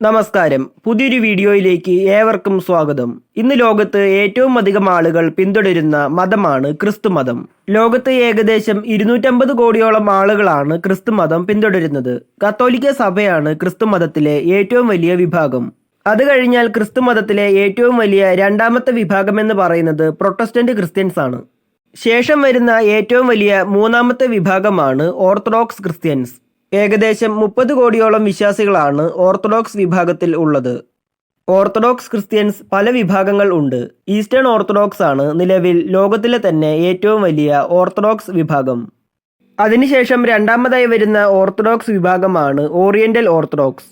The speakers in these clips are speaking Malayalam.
നമസ്കാരം. പുതിയൊരു വീഡിയോയിലേക്ക് ഏവർക്കും സ്വാഗതം. ഇന്ന് ലോകത്ത് ഏറ്റവും അധികം ആളുകൾ പിന്തുടരുന്ന മതമാണ് ക്രിസ്തു മതം. ലോകത്ത് ഏകദേശം ഇരുന്നൂറ്റമ്പത് കോടിയോളം ആളുകളാണ് ക്രിസ്തു മതം പിന്തുടരുന്നത്. കത്തോലിക്ക സഭയാണ് ക്രിസ്തു മതത്തിലെ ഏറ്റവും വലിയ വിഭാഗം. അത് കഴിഞ്ഞാൽ ക്രിസ്തു മതത്തിലെ ഏറ്റവും വലിയ രണ്ടാമത്തെ വിഭാഗം എന്ന് പറയുന്നത് പ്രൊട്ടസ്റ്റന്റ് ക്രിസ്ത്യൻസ് ആണ്. ശേഷം വരുന്ന ഏറ്റവും വലിയ മൂന്നാമത്തെ വിഭാഗമാണ് ഓർത്തഡോക്സ് ക്രിസ്ത്യൻസ്. ഏകദേശം മുപ്പത് കോടിയോളം വിശ്വാസികളാണ് ഓർത്തഡോക്സ് വിഭാഗത്തിൽ ഉള്ളത്. ഓർത്തഡോക്സ് ക്രിസ്ത്യൻസ് പല വിഭാഗങ്ങൾ ഉണ്ട്. ഈസ്റ്റേൺ ഓർത്തഡോക്സ് ആണ് നിലവിൽ ലോകത്തിലെ തന്നെ ഏറ്റവും വലിയ ഓർത്തഡോക്സ് വിഭാഗം. അതിനുശേഷം രണ്ടാമതായി വരുന്ന ഓർത്തഡോക്സ് വിഭാഗമാണ് ഓറിയന്റൽ ഓർത്തഡോക്സ്.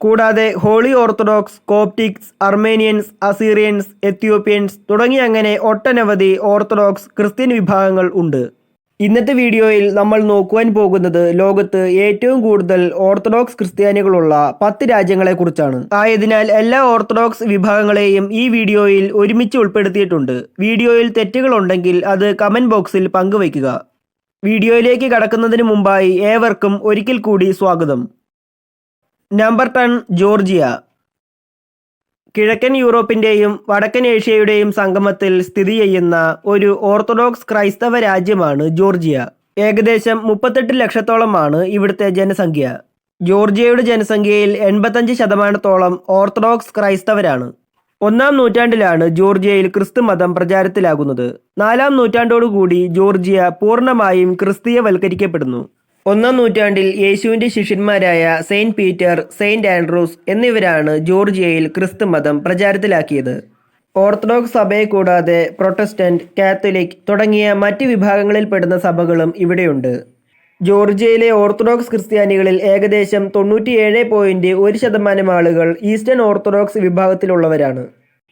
കൂടാതെ Holy Orthodox Coptics Armenians Assyrians Ethiopians തുടങ്ങി അങ്ങനെ ഒട്ടനവധി ഓർത്തഡോക്സ് ക്രിസ്ത്യൻ വിഭാഗങ്ങൾ ഉണ്ട്. ഇന്നത്തെ വീഡിയോയിൽ നമ്മൾ നോക്കുവാൻ പോകുന്നത് ലോകത്ത് ഏറ്റവും കൂടുതൽ ഓർത്തഡോക്സ് ക്രിസ്ത്യാനികളുള്ള പത്ത് രാജ്യങ്ങളെക്കുറിച്ചാണ്. ആയതിനാൽ എല്ലാ ഓർത്തഡോക്സ് വിഭാഗങ്ങളെയും ഈ വീഡിയോയിൽ ഒരുമിച്ച് ഉൾപ്പെടുത്തിയിട്ടുണ്ട്. വീഡിയോയിൽ തെറ്റുകളുണ്ടെങ്കിൽ അത് കമന്റ് ബോക്സിൽ പങ്കുവയ്ക്കുക. വീഡിയോയിലേക്ക് കടക്കുന്നതിന് മുമ്പായി ഏവർക്കും ഒരിക്കൽ കൂടി സ്വാഗതം. Number ten Georgia. കിഴക്കൻ യൂറോപ്പിന്റെയും വടക്കൻ ഏഷ്യയുടെയും സംഗമത്തിൽ സ്ഥിതി ചെയ്യുന്ന ഒരു ഓർത്തഡോക്സ് ക്രൈസ്തവ രാജ്യമാണ് ജോർജിയ. ഏകദേശം മുപ്പത്തെട്ട് ലക്ഷത്തോളമാണ് ഇവിടുത്തെ ജനസംഖ്യ. ജോർജിയയുടെ ജനസംഖ്യയിൽ എൺപത്തഞ്ച് ശതമാനത്തോളം ഓർത്തഡോക്സ് ക്രൈസ്തവരാണ്. ഒന്നാം നൂറ്റാണ്ടിലാണ് ജോർജിയയിൽ ക്രിസ്തു മതം പ്രചാരത്തിലാകുന്നത്. നാലാം നൂറ്റാണ്ടോടുകൂടി ജോർജിയ പൂർണമായും ക്രിസ്തീയവൽക്കരിക്കപ്പെടുന്നു. ഒന്നാം നൂറ്റാണ്ടിൽ യേശുവിന്റെ ശിഷ്യന്മാരായ സെയിന്റ് പീറ്റർ സെയിന്റ് ആൻഡ്രൂസ് എന്നിവരാണ് ജോർജിയയിൽ ക്രിസ്തുമതം പ്രചാരത്തിലാക്കിയത്. ഓർത്തഡോക്സ് സഭയെ കൂടാതെ പ്രൊട്ടസ്റ്റന്റ് കാത്തലിക് തുടങ്ങിയ മറ്റ് വിഭാഗങ്ങളിൽപ്പെടുന്ന സഭകളും ഇവിടെയുണ്ട്. ജോർജിയയിലെ ഓർത്തഡോക്സ് ക്രിസ്ത്യാനികളിൽ ഏകദേശം തൊണ്ണൂറ്റിയേഴ് പോയിന്റ് ഒരു ശതമാനം ആളുകൾ ഈസ്റ്റേൺ ഓർത്തഡോക്സ് വിഭാഗത്തിലുള്ളവരാണ്.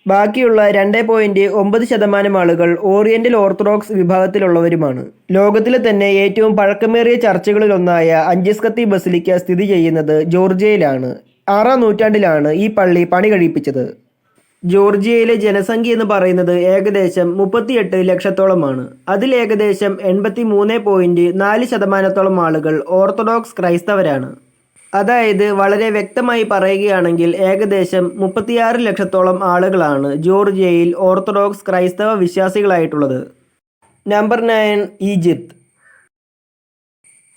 ബാക്കിയുള്ള രണ്ട് പോയിന്റ് ഒമ്പത് ശതമാനം ആളുകൾ ഓറിയന്റൽ ഓർത്തഡോക്സ് വിഭാഗത്തിലുള്ളവരുമാണ്. ലോകത്തിലെ തന്നെ ഏറ്റവും പഴക്കമേറിയ ചർച്ചുകളിലൊന്നായ അഞ്ചസ്കത്തി ബസിലിക്ക സ്ഥിതി ചെയ്യുന്നത് ജോർജിയയിലാണ്. ആറാം നൂറ്റാണ്ടിലാണ് ഈ പള്ളി പണി കഴിപ്പിച്ചത് ജോർജിയയിലെ ജനസംഖ്യ എന്ന് പറയുന്നത് ഏകദേശം മുപ്പത്തിയെട്ട് ലക്ഷത്തോളമാണ്. അതിൽ ഏകദേശം എൺപത്തി മൂന്ന് പോയിന്റ് നാല് ശതമാനത്തോളം ആളുകൾ ഓർത്തഡോക്സ് ക്രൈസ്തവരാണ്. അതായത് വളരെ വ്യക്തമായി പറയുകയാണെങ്കിൽ ഏകദേശം മുപ്പത്തിയാറ് ലക്ഷത്തോളം ആളുകളാണ് ജോർജിയയിൽ ഓർത്തഡോക്സ് ക്രൈസ്തവ വിശ്വാസികളായിട്ടുള്ളത്. Number nine Egypt.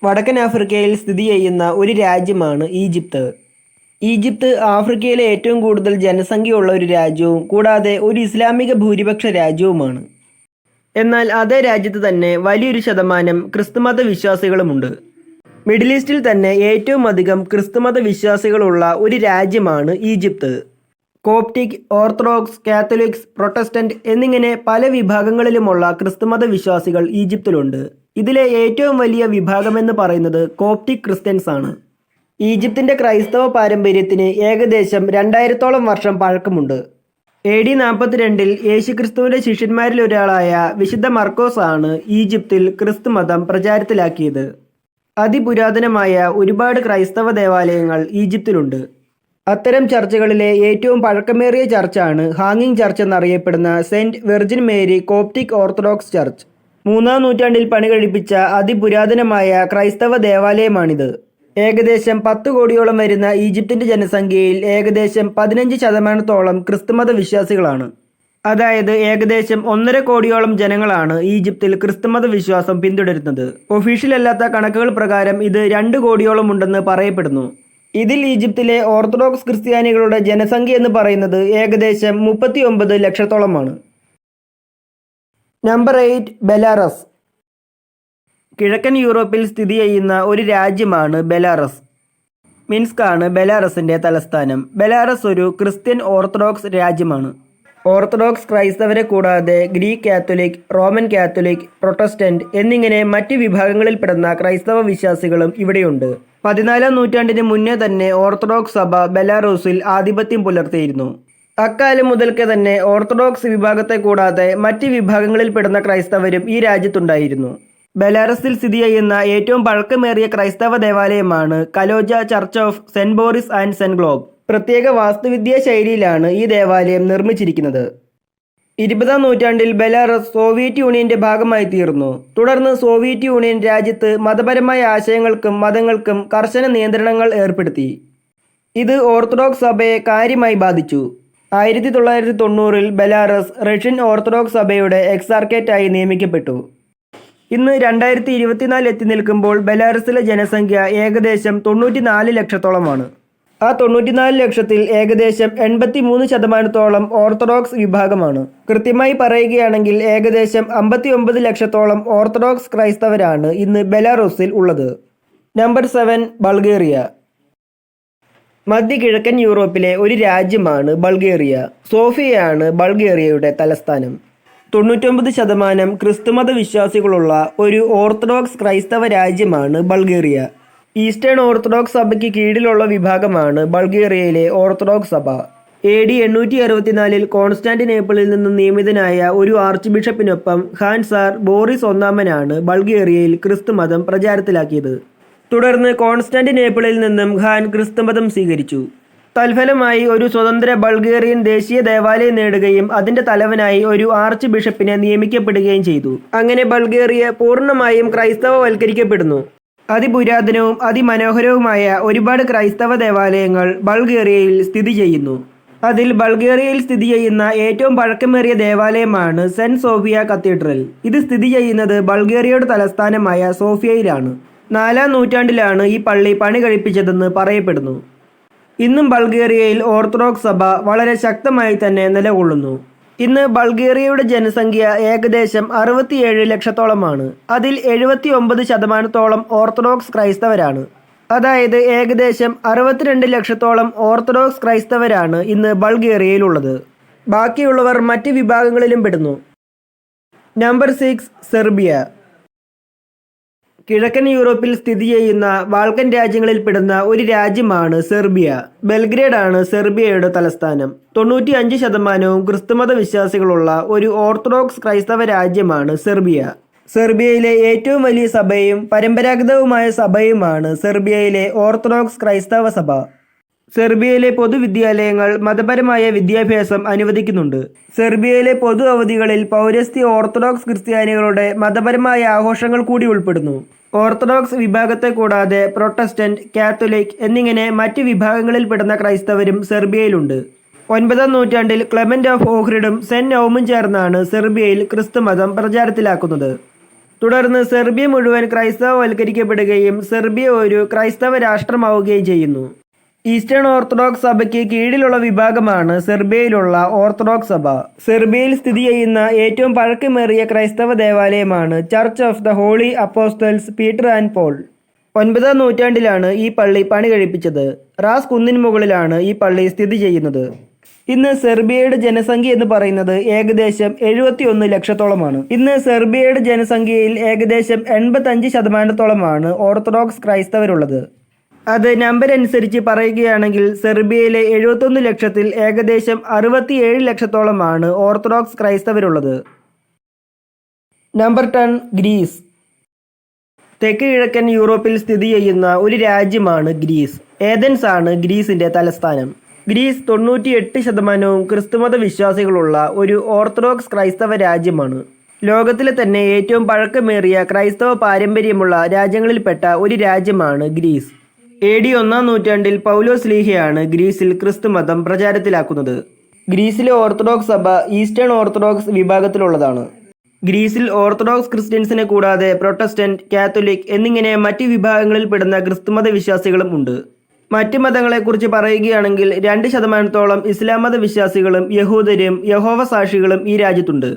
വടക്കൻ ആഫ്രിക്കയിൽ സ്ഥിതി ചെയ്യുന്ന ഒരു രാജ്യമാണ് ഈജിപ്ത്. ഈജിപ്ത് ആഫ്രിക്കയിലെ ഏറ്റവും കൂടുതൽ ജനസംഖ്യയുള്ള ഒരു രാജ്യവും കൂടാതെ ഒരു ഇസ്ലാമിക ഭൂരിപക്ഷ രാജ്യവുമാണ്. എന്നാൽ അതേ രാജ്യത്ത് തന്നെ വലിയൊരു ശതമാനം ക്രിസ്തുമത വിശ്വാസികളുമുണ്ട്. മിഡിൽ ഈസ്റ്റിൽ തന്നെ ഏറ്റവും അധികം ക്രിസ്തുമത വിശ്വാസികളുള്ള ഒരു രാജ്യമാണ് Egypt. Coptic Orthodox Catholics Protestant എന്നിങ്ങനെ പല വിഭാഗങ്ങളിലുമുള്ള ക്രിസ്തുമത വിശ്വാസികൾ ഈജിപ്തിലുണ്ട്. ഇതിലെ ഏറ്റവും വലിയ വിഭാഗമെന്ന് പറയുന്നത് കോപ്റ്റിക് ക്രിസ്ത്യൻസ് ആണ്. ഈജിപ്തിന്റെ ക്രൈസ്തവ പാരമ്പര്യത്തിന് ഏകദേശം രണ്ടായിരത്തോളം വർഷം പഴക്കമുണ്ട്. എ ഡി നാൽപ്പത്തിരണ്ടിൽ യേശുക്രിസ്തുവിന്റെ ശിഷ്യന്മാരിൽ ഒരാളായ വിശുദ്ധ മർക്കോസ് ആണ് ഈജിപ്തിൽ ക്രിസ്തു മതം പ്രചാരത്തിലാക്കിയത്. അതിപുരാതനമായ ഒരുപാട് ക്രൈസ്തവ ദേവാലയങ്ങൾ ഈജിപ്തിലുണ്ട്. അത്തരം ചർച്ചുകളിലെ ഏറ്റവും പഴക്കമേറിയ ചർച്ചാണ് ഹാങ്ങിങ് ചർച്ച് എന്നറിയപ്പെടുന്ന Saint Virgin Mary Coptic Orthodox church. മൂന്നാം നൂറ്റാണ്ടിൽ പണി കഴിപ്പിച്ച അതിപുരാതനമായ ക്രൈസ്തവ ദേവാലയമാണിത്. ഏകദേശം പത്ത് കോടിയോളം വരുന്ന ഈജിപ്തിന്റെ ജനസംഖ്യയിൽ ഏകദേശം പതിനഞ്ച് ശതമാനത്തോളം ക്രിസ്തുമത വിശ്വാസികളാണ് അതായത് ഏകദേശം ഒന്നര കോടിയോളം ജനങ്ങളാണ് ഈജിപ്തിൽ ക്രിസ്തുമത വിശ്വാസം പിന്തുടരുന്നത്. ഒഫീഷ്യൽ അല്ലാത്ത കണക്കുകൾ പ്രകാരം ഇത് രണ്ട് കോടിയോളം ഉണ്ടെന്ന് പറയപ്പെടുന്നു. ഇതിൽ ഈജിപ്തിലെ ഓർത്തഡോക്സ് ക്രിസ്ത്യാനികളുടെ ജനസംഖ്യ എന്ന് പറയുന്നത് ഏകദേശം മുപ്പത്തി ഒമ്പത് ലക്ഷത്തോളമാണ്. Number eight Belarus. കിഴക്കൻ യൂറോപ്പിൽ സ്ഥിതി ചെയ്യുന്ന ഒരു രാജ്യമാണ് ബെലാറസ്. മിൻസ്ക് ആണ് ബെലാറസിന്റെ തലസ്ഥാനം. ബെലാറസ് ഒരു ക്രിസ്ത്യൻ ഓർത്തഡോക്സ് രാജ്യമാണ്. ഓർത്തഡോക്സ് ക്രൈസ്തവരെ കൂടാതെ Greek Catholic Roman Catholic Protestant എന്നിങ്ങനെ മറ്റ് വിഭാഗങ്ങളിൽപ്പെടുന്ന ക്രൈസ്തവ വിശ്വാസികളും ഇവിടെയുണ്ട്. പതിനാലാം നൂറ്റാണ്ടിന് മുന്നേ തന്നെ ഓർത്തഡോക്സ് സഭ ബെലാറൂസിൽ ആധിപത്യം പുലർത്തിയിരുന്നു. അക്കാലം മുതൽക്ക് തന്നെ ഓർത്തഡോക്സ് വിഭാഗത്തെ കൂടാതെ മറ്റ് വിഭാഗങ്ങളിൽപ്പെടുന്ന ക്രൈസ്തവരും ഈ രാജ്യത്തുണ്ടായിരുന്നു. ബെലാറസിൽ സ്ഥിതി ചെയ്യുന്ന ഏറ്റവും പഴക്കമേറിയ ക്രൈസ്തവ ദേവാലയമാണ് കലോജ church of Saint Boris and Saint Gleb. പ്രത്യേക വാസ്തുവിദ്യാ ശൈലിയിലാണ് ഈ ദേവാലയം നിർമ്മിച്ചിരിക്കുന്നത്. ഇരുപതാം നൂറ്റാണ്ടിൽ ബെലാറസ് സോവിയറ്റ് യൂണിയന്റെ ഭാഗമായി തീർന്നു. തുടർന്ന് സോവിയറ്റ് യൂണിയൻ രാജ്യത്ത് മതപരമായ ആശയങ്ങൾക്കും മതങ്ങൾക്കും കർശന നിയന്ത്രണങ്ങൾ ഏർപ്പെടുത്തി. ഇത് ഓർത്തഡോക്സ് സഭയെ കാര്യമായി ബാധിച്ചു. ആയിരത്തി തൊള്ളായിരത്തി തൊണ്ണൂറിൽ ബെലാറസ് റഷ്യൻ ഓർത്തഡോക്സ് സഭയുടെ എക്സാർക്കേറ്റായി നിയമിക്കപ്പെട്ടു. ഇന്ന് രണ്ടായിരത്തി ഇരുപത്തിനാല് എത്തി നിൽക്കുമ്പോൾ ബെലാറസിലെ ജനസംഖ്യ ഏകദേശം തൊണ്ണൂറ്റിനാല് ലക്ഷത്തോളമാണ്. ആ തൊണ്ണൂറ്റിനാല് ലക്ഷത്തിൽ ഏകദേശം എൺപത്തി മൂന്ന് ശതമാനത്തോളം ഓർത്തഡോക്സ് വിഭാഗമാണ്. കൃത്യമായി പറയുകയാണെങ്കിൽ ഏകദേശം അമ്പത്തി ഒമ്പത് ലക്ഷത്തോളം ഓർത്തഡോക്സ് ക്രൈസ്തവരാണ് ഇന്ന് ബെലാറൂസിൽ ഉള്ളത്. Number seven Bulgaria. മധ്യ കിഴക്കൻ യൂറോപ്പിലെ ഒരു രാജ്യമാണ് ബൾഗേറിയ. സോഫിയയാണ് ബൾഗേറിയയുടെ തലസ്ഥാനം. തൊണ്ണൂറ്റൊമ്പത് ശതമാനം ക്രിസ്തുമത വിശ്വാസികളുള്ള ഒരു ഓർത്തഡോക്സ് ക്രൈസ്തവ രാജ്യമാണ് ബൾഗേറിയ. ഈസ്റ്റേൺ ഓർത്തഡോക്സ് സഭയ്ക്ക് കീഴിലുള്ള വിഭാഗമാണ് ബൾഗേറിയയിലെ ഓർത്തഡോക്സ് സഭ. എ ഡി എണ്ണൂറ്റി അറുപത്തിനാലിൽ കോൺസ്റ്റാന്റിനേപ്പിളിൽ നിന്ന് നിയമിതനായ ഒരു ആർച്ച് ബിഷപ്പിനൊപ്പം ഹാൻസാർ ബോറിസ് ഒന്നാമനാണ് ബൾഗേറിയയിൽ ക്രിസ്തുമതം പ്രചാരത്തിലാക്കിയത്. തുടർന്ന് കോൺസ്റ്റാന്റിനേപ്പിളിൽ നിന്നും ഖാൻ ക്രിസ്തുമതം സ്വീകരിച്ചു. തൽഫലമായി ഒരു സ്വതന്ത്ര ബൾഗേറിയൻ ദേശീയ ദേവാലയം നേടുകയും അതിന്റെ തലവനായി ഒരു ആർച്ച് ബിഷപ്പിനെ നിയമിക്കപ്പെടുകയും ചെയ്തു. അങ്ങനെ ബൾഗേറിയ പൂർണമായും ക്രൈസ്തവവൽക്കരിക്കപ്പെടുന്നു. അതിപുരാതനവും അതിമനോഹരവുമായ ഒരുപാട് ക്രൈസ്തവ ദേവാലയങ്ങൾ ബൾഗേറിയയിൽ സ്ഥിതി ചെയ്യുന്നു. അതിൽ ബൾഗേറിയയിൽ സ്ഥിതി ചെയ്യുന്ന ഏറ്റവും പഴക്കമേറിയ ദേവാലയമാണ് സെന്റ് സോഫിയ കത്തീഡ്രൽ. ഇത് സ്ഥിതി ചെയ്യുന്നത് ബൾഗേറിയയുടെ തലസ്ഥാനമായ സോഫിയയിലാണ്. നാലാം നൂറ്റാണ്ടിലാണ് ഈ പള്ളി പണി കഴിപ്പിച്ചതെന്ന് പറയപ്പെടുന്നു. ഇന്നും ബൾഗേറിയയിൽ ഓർത്തഡോക്സ് സഭ വളരെ ശക്തമായി തന്നെ നിലകൊള്ളുന്നു. ഇന്ന് ബൾഗേറിയയുടെ ജനസംഖ്യ ഏകദേശം അറുപത്തിയേഴ് ലക്ഷത്തോളമാണ്. അതിൽ എഴുപത്തി ഒമ്പത് ശതമാനത്തോളം ഓർത്തഡോക്സ് ക്രൈസ്തവരാണ്. അതായത് ഏകദേശം അറുപത്തിരണ്ട് ലക്ഷത്തോളം ഓർത്തഡോക്സ് ക്രൈസ്തവരാണ് ഇന്ന് ബൾഗേറിയയിലുള്ളത്. ബാക്കിയുള്ളവർ മറ്റ് വിഭാഗങ്ങളിലും പെടുന്നു. Number six Serbia. കിഴക്കൻ യൂറോപ്പിൽ സ്ഥിതി ചെയ്യുന്ന ബാൾക്കൻ രാജ്യങ്ങളിൽ പെടുന്ന ഒരു രാജ്യമാണ് സെർബിയ. ബെൽഗ്രേഡ് ആണ് സെർബിയയുടെ തലസ്ഥാനം. തൊണ്ണൂറ്റി അഞ്ച് ശതമാനവും ക്രിസ്തുമത വിശ്വാസികളുള്ള ഒരു ഓർത്തഡോക്സ് ക്രൈസ്തവ രാജ്യമാണ് സെർബിയ. സെർബിയയിലെ ഏറ്റവും വലിയ സഭയും പരമ്പരാഗതവുമായ സഭയുമാണ് സെർബിയയിലെ ഓർത്തഡോക്സ് ക്രൈസ്തവ സഭ. സെർബിയയിലെ പൊതുവിദ്യാലയങ്ങൾ മതപരമായ വിദ്യാഭ്യാസം അനുവദിക്കുന്നുണ്ട്. സെർബിയയിലെ പൊതു അവധികളിൽ പൗരസ്ത്യ ഓർത്തഡോക്സ് ക്രിസ്ത്യാനികളുടെ മതപരമായ ആഘോഷങ്ങൾ കൂടി ഉൾപ്പെടുന്നു. ഓർത്തഡോക്സ് വിഭാഗത്തെ കൂടാതെ പ്രൊട്ടസ്റ്റന്റ് കാത്തലിക് എന്നിങ്ങനെ മറ്റ് വിഭാഗങ്ങളിൽപ്പെടുന്ന ക്രൈസ്തവരും സെർബിയയിലുണ്ട്. ഒൻപതാം നൂറ്റാണ്ടിൽ ക്ലെമന്റ് ഓഫ് ഓഹ്രിഡും സെൻ നൗമും ചേർന്നാണ് സെർബിയയിൽ ക്രിസ്തുമതം പ്രചാരത്തിലാക്കുന്നത്. തുടർന്ന് സെർബിയ മുഴുവൻ ക്രൈസ്തവവൽക്കരിക്കപ്പെടുകയും സെർബിയ ഒരു ക്രൈസ്തവ രാഷ്ട്രമാവുകയും ചെയ്യുന്നു. ഈസ്റ്റേൺ ഓർത്തഡോക്സ് സഭയ്ക്ക് കീഴിലുള്ള വിഭാഗമാണ് സെർബിയയിലുള്ള ഓർത്തഡോക്സ് സഭ. സെർബിയയിൽ സ്ഥിതി ചെയ്യുന്ന ഏറ്റവും പഴക്കമേറിയ ക്രൈസ്തവ ദേവാലയമാണ് church of the Holy Apostles Peter and Paul. ഒൻപതാം നൂറ്റാണ്ടിലാണ് ഈ പള്ളി പണി കഴിപ്പിച്ചത്. റാസ് കുന്നിന് മുകളിലാണ് ഈ പള്ളി സ്ഥിതി ചെയ്യുന്നത്. ഇന്ന് സെർബിയയുടെ ജനസംഖ്യ എന്ന് പറയുന്നത് ഏകദേശം എഴുപത്തി ഒന്ന് ലക്ഷത്തോളമാണ്. ഇന്ന് സെർബിയയുടെ ജനസംഖ്യയിൽ ഏകദേശം എൺപത്തഞ്ച് ശതമാനത്തോളമാണ് ഓർത്തഡോക്സ് ക്രൈസ്തവരുള്ളത്. അത് നമ്പർ അനുസരിച്ച് പറയുകയാണെങ്കിൽ സെർബിയയിലെ എഴുപത്തൊന്ന് ലക്ഷത്തിൽ ഏകദേശം അറുപത്തിയേഴ് ലക്ഷത്തോളമാണ് ഓർത്തഡോക്സ് ക്രൈസ്തവരുള്ളത്. നമ്പർ ടെൻ ഗ്രീസ് തെക്ക് കിഴക്കൻ യൂറോപ്പിൽ സ്ഥിതി ചെയ്യുന്ന ഒരു രാജ്യമാണ് ഗ്രീസ്. ഏതൻസ് ആണ് ഗ്രീസിന്റെ തലസ്ഥാനം. ഗ്രീസ് തൊണ്ണൂറ്റിയെട്ട് ശതമാനവും ക്രിസ്തുമത വിശ്വാസികളുള്ള ഒരു ഓർത്തഡോക്സ് ക്രൈസ്തവ രാജ്യമാണ്. ലോകത്തിലെ തന്നെ ഏറ്റവും പഴക്കമേറിയ ക്രൈസ്തവ പാരമ്പര്യമുള്ള രാജ്യങ്ങളിൽപ്പെട്ട ഒരു രാജ്യമാണ് ഗ്രീസ്. എ ഡി ഒന്നാം നൂറ്റാണ്ടിൽ പൗലോസ് ലീഹയാണ് ഗ്രീസിൽ ക്രിസ്തുമതം പ്രചാരത്തിലാക്കുന്നത്. ഗ്രീസിലെ ഓർത്തഡോക്സ് സഭ ഈസ്റ്റേൺ ഓർത്തഡോക്സ് വിഭാഗത്തിലുള്ളതാണ്. ഗ്രീസിൽ ഓർത്തഡോക്സ് ക്രിസ്ത്യൻസിനെ കൂടാതെ പ്രൊട്ടസ്റ്റന്റ് കാത്തലിക് എന്നിങ്ങനെ മറ്റ് വിഭാഗങ്ങളിൽ പെടുന്ന ക്രിസ്തുമത വിശ്വാസികളും ഉണ്ട്. മറ്റ് മതങ്ങളെക്കുറിച്ച് പറയുകയാണെങ്കിൽ രണ്ട് ശതമാനത്തോളം ഇസ്ലാം മത വിശ്വാസികളും യഹൂദരും യഹോവ സാക്ഷികളും ഈ രാജ്യത്തുണ്ട്.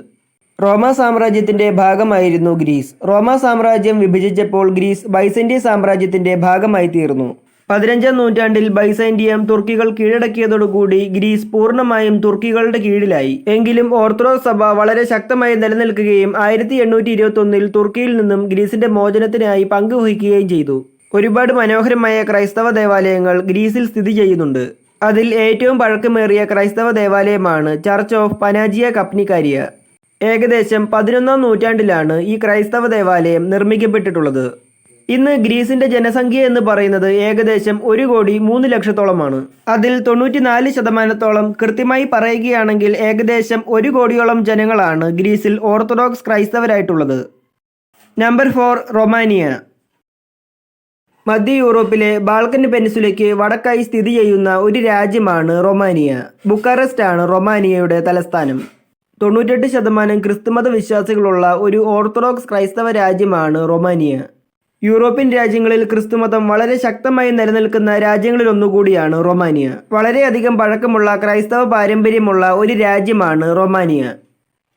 റോമ സാമ്രാജ്യത്തിന്റെ ഭാഗമായിരുന്നു ഗ്രീസ്. റോമ സാമ്രാജ്യം വിഭജിച്ചപ്പോൾ ഗ്രീസ് ബൈസന്റിയ സാമ്രാജ്യത്തിന്റെ ഭാഗമായി തീർന്നു. പതിനഞ്ചാം നൂറ്റാണ്ടിൽ ബൈസൈൻഡിയം തുർക്കികൾ കീഴടക്കിയതോടുകൂടി ഗ്രീസ് പൂർണമായും തുർക്കികളുടെ കീഴിലായി. എങ്കിലും ഓർത്തഡോക്സ് സഭ വളരെ ശക്തമായി നിലനിൽക്കുകയും ആയിരത്തി എണ്ണൂറ്റി ഇരുപത്തി ഒന്നിൽ തുർക്കിയിൽ നിന്നും ഗ്രീസിന്റെ മോചനത്തിനായി പങ്കുവഹിക്കുകയും ചെയ്തു. ഒരുപാട് മനോഹരമായ ക്രൈസ്തവ ദേവാലയങ്ങൾ ഗ്രീസിൽ സ്ഥിതി ചെയ്യുന്നുണ്ട്. അതിൽ ഏറ്റവും പഴക്കമേറിയ ക്രൈസ്തവ ദേവാലയമാണ് ചർച്ച് ഓഫ് പനാജിയ കപ്നിക്കാരിയ. ഏകദേശം പതിനൊന്നാം നൂറ്റാണ്ടിലാണ് ഈ ക്രൈസ്തവ ദേവാലയം നിർമ്മിക്കപ്പെട്ടിട്ടുള്ളത്. ഇന്ന് ഗ്രീസിന്റെ ജനസംഖ്യ എന്ന് പറയുന്നത് ഏകദേശം ഒരു കോടി മൂന്ന് ലക്ഷത്തോളമാണ്. അതിൽ തൊണ്ണൂറ്റിനാല് ശതമാനത്തോളം കൃത്യമായി പറയുകയാണെങ്കിൽ ഏകദേശം ഒരു കോടിയോളം ജനങ്ങളാണ് ഗ്രീസിൽ ഓർത്തഡോക്സ് ക്രൈസ്തവരായിട്ടുള്ളത്. Number four Romania. മധ്യ യൂറോപ്പിലെ ബാൾക്കൻ പെനിസുലയ്ക്ക് വടക്കായി സ്ഥിതി ചെയ്യുന്ന ഒരു രാജ്യമാണ് റൊമാനിയ. ബുക്കാറസ്റ്റ് ആണ് റൊമാനിയയുടെ തലസ്ഥാനം. തൊണ്ണൂറ്റെട്ട് ശതമാനം ക്രിസ്തുമത വിശ്വാസികളുള്ള ഒരു ഓർത്തഡോക്സ് ക്രൈസ്തവ രാജ്യമാണ് റൊമാനിയ. യൂറോപ്യൻ രാജ്യങ്ങളിൽ ക്രിസ്തുമതം വളരെ ശക്തമായി നിലനിൽക്കുന്ന രാജ്യങ്ങളിൽ ഒന്നുകൂടിയാണ് റൊമാനിയ. വളരെയധികം പഴക്കമുള്ള ക്രൈസ്തവ പാരമ്പര്യമുള്ള ഒരു രാജ്യമാണ് റൊമാനിയ.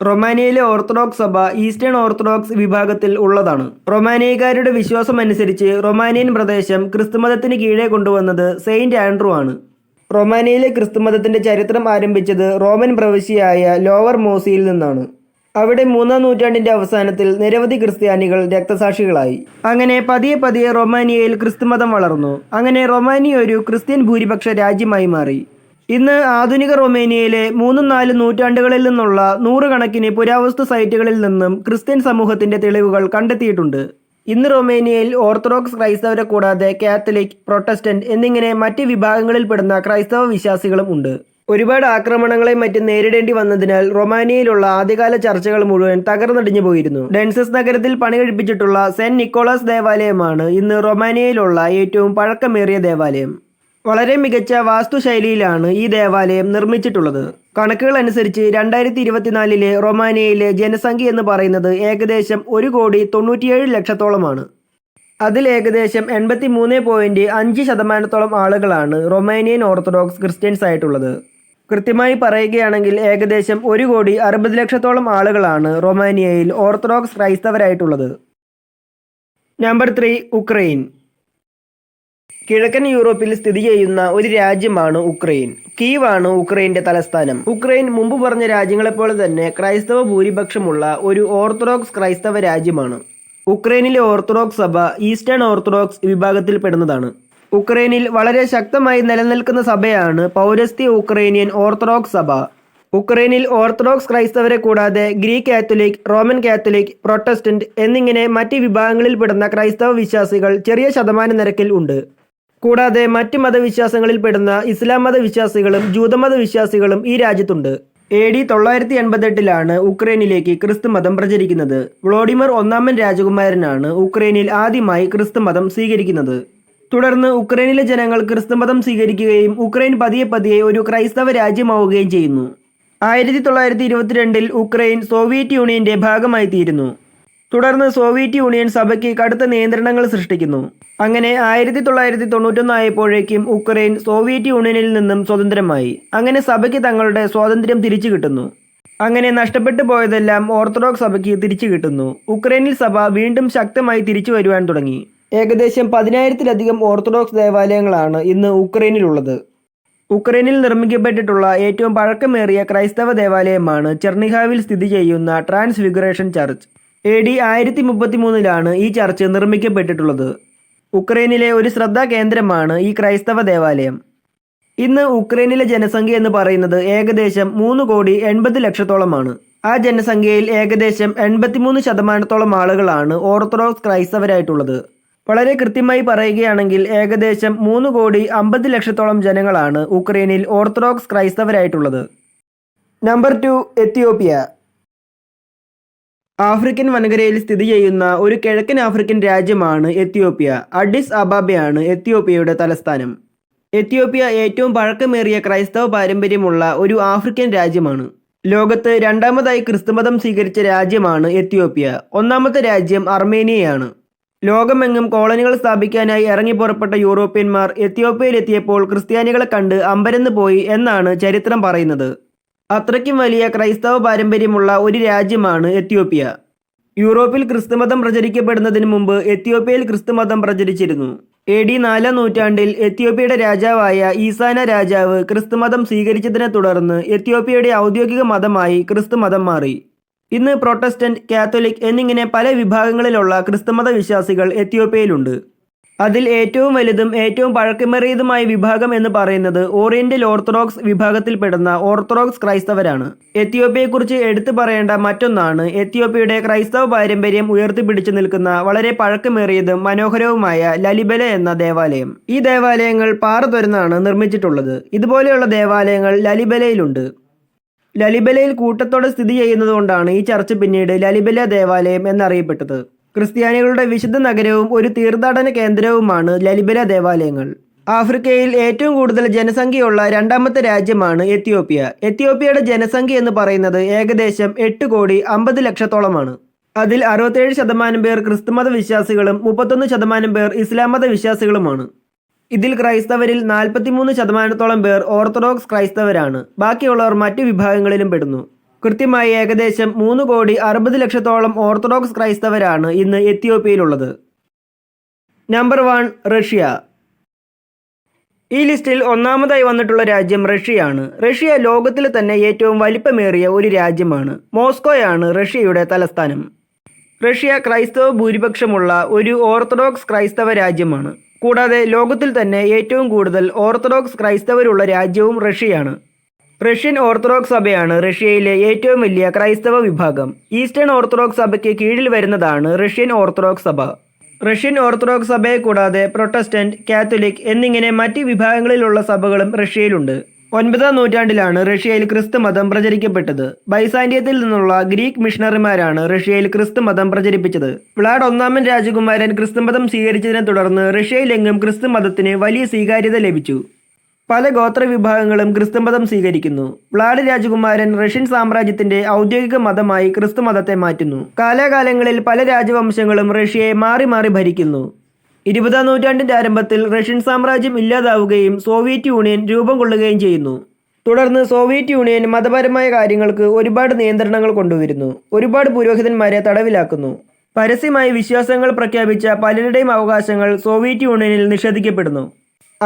റൊമാനിയയിലെ ഓർത്തഡോക്സ് സഭ ഈസ്റ്റേൺ ഓർത്തഡോക്സ് വിഭാഗത്തിൽ ഉള്ളതാണ്. റൊമാനിയക്കാരുടെ വിശ്വാസമനുസരിച്ച് റൊമാനിയൻ പ്രദേശം ക്രിസ്തുമതത്തിന് കീഴെ കൊണ്ടുവന്നത് സെയിന്റ് ആൻഡ്രു ആണ്. റൊമാനിയയിലെ ക്രിസ്തുമതത്തിന്റെ ചരിത്രം ആരംഭിച്ചത് റോമൻ പ്രവിശ്യയായ ലോവർ മോസിയിൽ നിന്നാണ്. അവിടെ മൂന്നാം നൂറ്റാണ്ടിന്റെ അവസാനത്തിൽ നിരവധി ക്രിസ്ത്യാനികൾ രക്തസാക്ഷികളായി. അങ്ങനെ പതിയെ പതിയെ റൊമാനിയയിൽ ക്രിസ്തുമതം വളർന്നു. അങ്ങനെ റൊമാനിയ ഒരു ക്രിസ്ത്യൻ ഭൂരിപക്ഷ രാജ്യമായി മാറി. ഇന്ന് ആധുനിക റൊമേനിയയിലെ മൂന്നും നാലും നൂറ്റാണ്ടുകളിൽ നിന്നുള്ള നൂറുകണക്കിന് പുരാവസ്തു സൈറ്റുകളിൽ നിന്നും ക്രിസ്ത്യൻ സമൂഹത്തിന്റെ തെളിവുകൾ കണ്ടെത്തിയിട്ടുണ്ട്. ഇന്ന് റൊമേനിയയിൽ ഓർത്തഡോക്സ് ക്രൈസ്തവരെ കൂടാതെ കാത്തലിക് പ്രൊട്ടസ്റ്റന്റ് എന്നിങ്ങനെ മറ്റ് വിഭാഗങ്ങളിൽപ്പെടുന്ന ക്രൈസ്തവ വിശ്വാസികളും ഉണ്ട്. ഒരുപാട് ആക്രമണങ്ങളെ മറ്റും നേരിടേണ്ടി വന്നതിനാൽ റൊമാനിയയിലുള്ള ആദ്യകാല ചർച്ചകൾ മുഴുവൻ തകർന്നടിഞ്ഞു പോയിരുന്നു. ഡെൻസസ് നഗരത്തിൽ പണി കഴിപ്പിച്ചിട്ടുള്ള സെന്റ് നിക്കോളാസ് ദേവാലയമാണ് ഇന്ന് റൊമാനിയയിലുള്ള ഏറ്റവും പഴക്കമേറിയ ദേവാലയം. വളരെ മികച്ച വാസ്തുശൈലിയിലാണ് ഈ ദേവാലയം നിർമ്മിച്ചിട്ടുള്ളത്. കണക്കുകൾ അനുസരിച്ച് രണ്ടായിരത്തി ഇരുപത്തിനാലിലെ റൊമാനിയയിലെ ജനസംഖ്യ എന്ന് പറയുന്നത് ഏകദേശം ഒരു കോടി തൊണ്ണൂറ്റിയേഴ് ലക്ഷത്തോളമാണ്. അതിൽ ഏകദേശം എൺപത്തി മൂന്ന് പോയിന്റ് അഞ്ച് ശതമാനത്തോളം ആളുകളാണ് റൊമാനിയൻ ഓർത്തഡോക്സ് ക്രിസ്ത്യൻസ് ആയിട്ടുള്ളത്. കൃത്യമായി പറയുകയാണെങ്കിൽ ഏകദേശം ഒരു കോടി അറുപത് ലക്ഷത്തോളം ആളുകളാണ് റൊമാനിയയിൽ ഓർത്തഡോക്സ് ക്രൈസ്തവരായിട്ടുള്ളത്. Number three Ukraine. കിഴക്കൻ യൂറോപ്പിൽ സ്ഥിതി ചെയ്യുന്ന ഒരു രാജ്യമാണ് ഉക്രൈൻ. കീവാണ് ഉക്രൈന്റെ തലസ്ഥാനം. ഉക്രൈൻ മുമ്പ് പറഞ്ഞ രാജ്യങ്ങളെപ്പോലെ തന്നെ ക്രൈസ്തവ ഭൂരിപക്ഷമുള്ള ഒരു ഓർത്തഡോക്സ് ക്രൈസ്തവ രാജ്യമാണ്. ഉക്രൈനിലെ ഓർത്തഡോക്സ് സഭ ഈസ്റ്റേൺ ഓർത്തഡോക്സ് വിഭാഗത്തിൽപ്പെടുന്നതാണ്. ഉക്രൈനിൽ വളരെ ശക്തമായി നിലനിൽക്കുന്ന സഭയാണ് പൗരസ്ത്യ ഉക്രൈനിയൻ ഓർത്തഡോക്സ് സഭ. ഉക്രൈനിൽ ഓർത്തഡോക്സ് ക്രൈസ്തവരെ കൂടാതെ Greek Catholic Roman Catholic Protestant എന്നിങ്ങനെ മറ്റ് വിഭാഗങ്ങളിൽപ്പെടുന്ന ക്രൈസ്തവ വിശ്വാസികൾ ചെറിയ ശതമാന നിരക്കിൽ ഉണ്ട്. കൂടാതെ മറ്റ് മതവിശ്വാസങ്ങളിൽ പെടുന്ന ഇസ്ലാം മതവിശ്വാസികളും ജൂതമത വിശ്വാസികളും ഈ രാജ്യത്തുണ്ട്. എ ഡി തൊള്ളായിരത്തി എൺപത്തെട്ടിലാണ് ഉക്രൈനിലേക്ക് ക്രിസ്തു മതം പ്രചരിക്കുന്നത്. വ്ളോഡിമർ ഒന്നാമൻ രാജകുമാരനാണ് ഉക്രൈനിൽ ആദ്യമായി ക്രിസ്തു മതം സ്വീകരിക്കുന്നത്. തുടർന്ന് ഉക്രൈനിലെ ജനങ്ങൾ ക്രിസ്തുമതം സ്വീകരിക്കുകയും ഉക്രൈൻ പതിയെ പതിയെ ഒരു ക്രൈസ്തവ രാജ്യമാവുകയും ചെയ്യുന്നു. ആയിരത്തി തൊള്ളായിരത്തി ഇരുപത്തിരണ്ടിൽ ഉക്രൈൻ സോവിയറ്റ് യൂണിയന്റെ ഭാഗമായി തീരുന്നു തുടർന്ന് സോവിയറ്റ് യൂണിയൻ സഭയ്ക്ക് കടുത്ത നിയന്ത്രണങ്ങൾ സൃഷ്ടിക്കുന്നു. അങ്ങനെ ആയിരത്തി തൊള്ളായിരത്തി തൊണ്ണൂറ്റൊന്ന് ആയപ്പോഴേക്കും ഉക്രൈൻ സോവിയറ്റ് യൂണിയനിൽ നിന്നും സ്വതന്ത്രമായി. അങ്ങനെ സഭയ്ക്ക് തങ്ങളുടെ സ്വാതന്ത്ര്യം തിരിച്ചു കിട്ടുന്നു. അങ്ങനെ നഷ്ടപ്പെട്ടു പോയതെല്ലാം ഓർത്തഡോക്സ് സഭയ്ക്ക് തിരിച്ചു കിട്ടുന്നു. ഉക്രൈനിൽ സഭ വീണ്ടും ശക്തമായി തിരിച്ചു വരുവാൻ തുടങ്ങി. ഏകദേശം പതിനായിരത്തിലധികം ഓർത്തഡോക്സ് ദേവാലയങ്ങളാണ് ഇന്ന് ഉക്രൈനിലുള്ളത്. ഉക്രൈനിൽ നിർമ്മിക്കപ്പെട്ടിട്ടുള്ള ഏറ്റവും പഴക്കമേറിയ ക്രൈസ്തവ ദേവാലയമാണ് ചെർണിഹാവിൽ സ്ഥിതി ചെയ്യുന്ന ട്രാൻസ്ഫിഗറേഷൻ ചർച്ച്. എ ഡി ആയിരത്തി മുപ്പത്തി മൂന്നിലാണ് ഈ ചർച്ച് നിർമ്മിക്കപ്പെട്ടിട്ടുള്ളത്. ഉക്രൈനിലെ ഒരു ശ്രദ്ധാ കേന്ദ്രമാണ് ഈ ക്രൈസ്തവ ദേവാലയം. ഇന്ന് ഉക്രൈനിലെ ജനസംഖ്യ എന്ന് പറയുന്നത് ഏകദേശം മൂന്ന് കോടി എൺപത് ലക്ഷത്തോളമാണ്. ആ ജനസംഖ്യയിൽ ഏകദേശം എൺപത്തിമൂന്ന് ശതമാനത്തോളം ആളുകളാണ് ഓർത്തഡോക്സ് ക്രൈസ്തവരായിട്ടുള്ളത്. വളരെ കൃത്യമായി പറയുകയാണെങ്കിൽ ഏകദേശം മൂന്ന് കോടി അമ്പത് ലക്ഷത്തോളം ജനങ്ങളാണ് ഉക്രൈനിൽ ഓർത്തഡോക്സ് ക്രൈസ്തവരായിട്ടുള്ളത്. നമ്പർ ടു എത്തിയോപ്യ ആഫ്രിക്കൻ വനകരയിൽ സ്ഥിതി ചെയ്യുന്ന ഒരു കിഴക്കൻ ആഫ്രിക്കൻ രാജ്യമാണ് എത്തിയോപ്യ അഡിസ് അബാബയാണ് എത്തിയോപ്യയുടെ തലസ്ഥാനം. എത്തിയോപ്യ ഏറ്റവും പഴക്കമേറിയ ക്രൈസ്തവ പാരമ്പര്യമുള്ള ഒരു ആഫ്രിക്കൻ രാജ്യമാണ്. ലോകത്ത് രണ്ടാമതായി ക്രിസ്തുമതം സ്വീകരിച്ച രാജ്യമാണ് എത്തിയോപ്യ ഒന്നാമത്തെ രാജ്യം അർമേനിയയാണ്. ലോകമെങ്ങും കോളനികൾ സ്ഥാപിക്കാനായി ഇറങ്ങി പുറപ്പെട്ട യൂറോപ്യന്മാർ എത്തിയോപ്യയിലെത്തിയപ്പോൾ ക്രിസ്ത്യാനികളെ കണ്ട് അമ്പരന്ന് പോയി എന്നാണ് ചരിത്രം പറയുന്നത്. അത്രയ്ക്കും വലിയ ക്രൈസ്തവ പാരമ്പര്യമുള്ള ഒരു രാജ്യമാണ് എത്യോപ്യ. യൂറോപ്പിൽ ക്രിസ്തുമതം പ്രചരിക്കപ്പെടുന്നതിന് മുമ്പ് എത്യോപ്യയിൽ ക്രിസ്തുമതം പ്രചരിച്ചിരുന്നു. എ ഡി നാലാം നൂറ്റാണ്ടിൽ എത്യോപ്യയുടെ രാജാവായ ഈസാന രാജാവ് ക്രിസ്തുമതം സ്വീകരിച്ചതിനെ തുടർന്ന് എത്യോപ്യയുടെ ഔദ്യോഗിക മതമായി ക്രിസ്തുമതം മാറി. ഇന്ന് പ്രൊട്ടസ്റ്റന്റ് കാത്തലിക് എന്നിങ്ങനെ പല വിഭാഗങ്ങളിലുള്ള ക്രിസ്തുമത വിശ്വാസികൾ എത്യോപ്യയിലുണ്ട്. അതിൽ ഏറ്റവും വലുതും ഏറ്റവും പഴക്കമേറിയതുമായ വിഭാഗം എന്ന് പറയുന്നത് ഓറിയന്റൽ ഓർത്തഡോക്സ് വിഭാഗത്തിൽപ്പെടുന്ന ഓർത്തഡോക്സ് ക്രൈസ്തവരാണ്. എത്യോപ്യയെക്കുറിച്ച് എടുത്തു പറയേണ്ട മറ്റൊന്നാണ് എത്യോപ്യയുടെ ക്രൈസ്തവ പാരമ്പര്യം ഉയർത്തിപ്പിടിച്ചു നിൽക്കുന്ന വളരെ പഴക്കമേറിയതും മനോഹരവുമായ ലലിബല എന്ന ദേവാലയം. ഈ ദേവാലയങ്ങൾ പാറ തുരന്നാണ് നിർമ്മിച്ചിട്ടുള്ളത്. ഇതുപോലെയുള്ള ദേവാലയങ്ങൾ ലലിബലയിലുണ്ട്. ലലിബലയിൽ കൂട്ടത്തോടെ സ്ഥിതി ചെയ്യുന്നതുകൊണ്ടാണ് ഈ ചർച്ച് പിന്നീട് ലലിബല ദേവാലയം എന്നറിയപ്പെട്ടത്. ക്രിസ്ത്യാനികളുടെ വിശുദ്ധ നഗരവും ഒരു തീർത്ഥാടന കേന്ദ്രവുമാണ് ലലിബല ദേവാലയങ്ങൾ. ആഫ്രിക്കയിൽ ഏറ്റവും കൂടുതൽ ജനസംഖ്യയുള്ള രണ്ടാമത്തെ രാജ്യമാണ് എത്യോപ്യ. എത്യോപ്യയുടെ ജനസംഖ്യ എന്ന് പറയുന്നത് ഏകദേശം എട്ട് കോടി അമ്പത് ലക്ഷത്തോളമാണ്. അതിൽ അറുപത്തേഴ് ശതമാനം പേർ ക്രിസ്തുമത വിശ്വാസികളും മുപ്പത്തൊന്ന് ശതമാനം പേർ ഇസ്ലാം മത വിശ്വാസികളുമാണ് ഇതിൽ ക്രൈസ്തവരിൽ നാൽപ്പത്തിമൂന്ന് ശതമാനത്തോളം പേർ ഓർത്തഡോക്സ് ക്രൈസ്തവരാണ്. ബാക്കിയുള്ളവർ മറ്റു വിഭാഗങ്ങളിലും പെടുന്നു. കൃത്യമായി ഏകദേശം മൂന്ന് കോടി അറുപത് ലക്ഷത്തോളം ഓർത്തഡോക്സ് ക്രൈസ്തവരാണ് ഇന്ന് എത്യോപ്യയിലുള്ളത്. Number one Russia. ഈ ലിസ്റ്റിൽ ഒന്നാമതായി വന്നിട്ടുള്ള രാജ്യം റഷ്യയാണ്. റഷ്യ ലോകത്തിലെ തന്നെ ഏറ്റവും വലിപ്പമേറിയ ഒരു രാജ്യമാണ്. മോസ്കോയാണ് റഷ്യയുടെ തലസ്ഥാനം. റഷ്യ ക്രൈസ്തവ ഭൂരിപക്ഷമുള്ള ഒരു ഓർത്തഡോക്സ് ക്രൈസ്തവ രാജ്യമാണ്. കൂടാതെ ലോകത്തിൽ തന്നെ ഏറ്റവും കൂടുതൽ ഓർത്തഡോക്സ് ക്രൈസ്തവരുള്ള രാജ്യവും റഷ്യയാണ്. റഷ്യൻ ഓർത്തഡോക്സ് സഭയാണ് റഷ്യയിലെ ഏറ്റവും വലിയ ക്രൈസ്തവ വിഭാഗം. ഈസ്റ്റേൺ ഓർത്തഡോക്സ് സഭയ്ക്ക് കീഴിൽ വരുന്നതാണ് റഷ്യൻ ഓർത്തഡോക്സ് സഭ. റഷ്യൻ ഓർത്തഡോക്സ് സഭയെ കൂടാതെ പ്രൊട്ടസ്റ്റന്റ് കാത്തലിക് എന്നിങ്ങനെ മറ്റ് വിഭാഗങ്ങളിലുള്ള സഭകളും റഷ്യയിലുണ്ട്. ഒൻപതാം നൂറ്റാണ്ടിലാണ് റഷ്യയിൽ ക്രിസ്തു മതം പ്രചരിക്കപ്പെട്ടത്. ബൈസാന്റിയത്തിൽ നിന്നുള്ള ഗ്രീക്ക് മിഷണറിമാരാണ് റഷ്യയിൽ ക്രിസ്തു മതം പ്രചരിപ്പിച്ചത്. വ്ളാഡ് ഒന്നാമൻ രാജകുമാരൻ ക്രിസ്തുമതം സ്വീകരിച്ചതിനെ തുടർന്ന് റഷ്യയിലെങ്ങും ക്രിസ്തു മതത്തിന് വലിയ സ്വീകാര്യത ലഭിച്ചു. പല ഗോത്ര വിഭാഗങ്ങളും ക്രിസ്തുമതം സ്വീകരിക്കുന്നു. വ്ളാഡ് രാജകുമാരൻ റഷ്യൻ സാമ്രാജ്യത്തിന്റെ ഔദ്യോഗിക മതമായി ക്രിസ്തുമതത്തെ മാറ്റുന്നു. കാലാകാലങ്ങളിൽ പല രാജവംശങ്ങളും റഷ്യയെ മാറി മാറി ഭരിക്കുന്നു. ഇരുപതാം നൂറ്റാണ്ടിന്റെ ആരംഭത്തിൽ റഷ്യൻ സാമ്രാജ്യം ഇല്ലാതാവുകയും സോവിയറ്റ് യൂണിയൻ രൂപം കൊള്ളുകയും ചെയ്യുന്നു. തുടർന്ന് സോവിയറ്റ് യൂണിയൻ മതപരമായ കാര്യങ്ങൾക്ക് ഒരുപാട് നിയന്ത്രണങ്ങൾ കൊണ്ടുവരുന്നു. ഒരുപാട് പുരോഹിതന്മാരെ തടവിലാക്കുന്നു. പരസ്യമായി വിശ്വാസങ്ങൾ പ്രഖ്യാപിച്ച പലരുടെയും അവകാശങ്ങൾ സോവിയറ്റ് യൂണിയനിൽ നിഷേധിക്കപ്പെടുന്നു.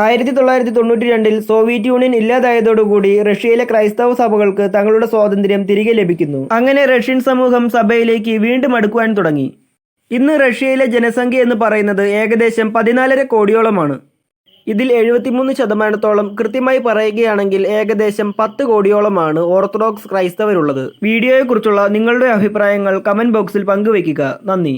ആയിരത്തി തൊള്ളായിരത്തി തൊണ്ണൂറ്റി രണ്ടിൽ സോവിയറ്റ് യൂണിയൻ ഇല്ലാതായതോടുകൂടി റഷ്യയിലെ ക്രൈസ്തവ സഭകൾക്ക് തങ്ങളുടെ സ്വാതന്ത്ര്യം തിരികെ ലഭിക്കുന്നു. അങ്ങനെ റഷ്യൻ സമൂഹം സഭയിലേക്ക് വീണ്ടും അടുക്കുവാൻ തുടങ്ങി. ഇന്ന് റഷ്യയിലെ ജനസംഖ്യ എന്ന് പറയുന്നത് ഏകദേശം പതിനാലര കോടിയോളമാണ്. ഇതിൽ എഴുപത്തിമൂന്ന് ശതമാനത്തോളം കൃത്യമായി പറയുകയാണെങ്കിൽ ഏകദേശം പത്ത് കോടിയോളമാണ് ഓർത്തഡോക്സ് ക്രൈസ്തവരുള്ളത്. വീഡിയോയെക്കുറിച്ചുള്ള നിങ്ങളുടെ അഭിപ്രായങ്ങൾ കമന്റ് ബോക്സിൽ പങ്കുവയ്ക്കുക. നന്ദി.